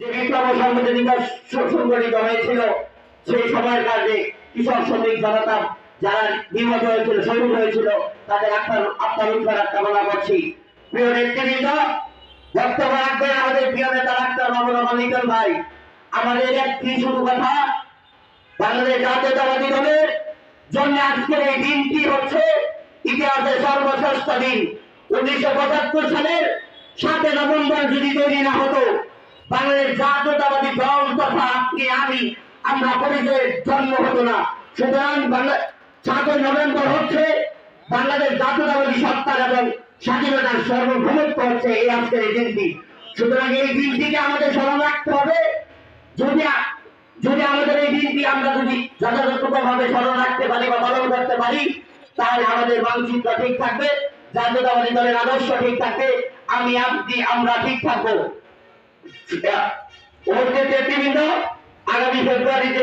বিপ্লব ও সংহতি দিবস সু- সংগঠিত হয়েছিল, সেই সময়ের কাজে কৃষক, শ্রমিক, জনতা যারা নিহত হয়েছিল, শহীদ হয়েছিল, তাদের আত্মার আত্মার উদ্ধার কামনা করছি। প্রিয় নেতৃবৃন্দ, বক্তব্য রাখবেন আমাদের প্রিয় নেতা ডাক্তার রহমান ভাই। আমাদের একটি শুধু কথা, বাংলাদেশ জাতীয়তাবাদী দলের জন্য আজকের এই দিনটি হচ্ছে ইতিহাসের সর্বশ্রেষ্ঠ দিন। উনিশশো পঁচাত্তর সালের সাতই নভেম্বর যদি তৈরি না হতো বাংলাদেশ জাতীয়তাবাদী দল তথা আপনি আমি, আমরা পরিচয়ের জন্ম হতো না। সুতরাং সাতই নভেম্বর হচ্ছে বাংলাদেশ জাতীয়তাবাদী সত্তার এবং স্বাধীনতার সর্বভৌমত্ব হচ্ছে এই আজকের এই দিনটি। সুতরাং এই দিনটিকে আমাদের স্মরণ রাখতে হবে। যদি যদি আমাদের এই দিনটি আমরা যদি যথাযথভাবে স্মরণ রাখতে পারি বা পালন করতে পারি, তাহলে আমাদের মানচিত্র ঠিক থাকবে, জাতীয়তাবাদী দলের আদর্শ ঠিক থাকবে, আমি, আপনি, আমরা ঠিক থাকব। উপস্থিত নেতৃবৃন্দ আগামী ফেব্রুয়ারিতে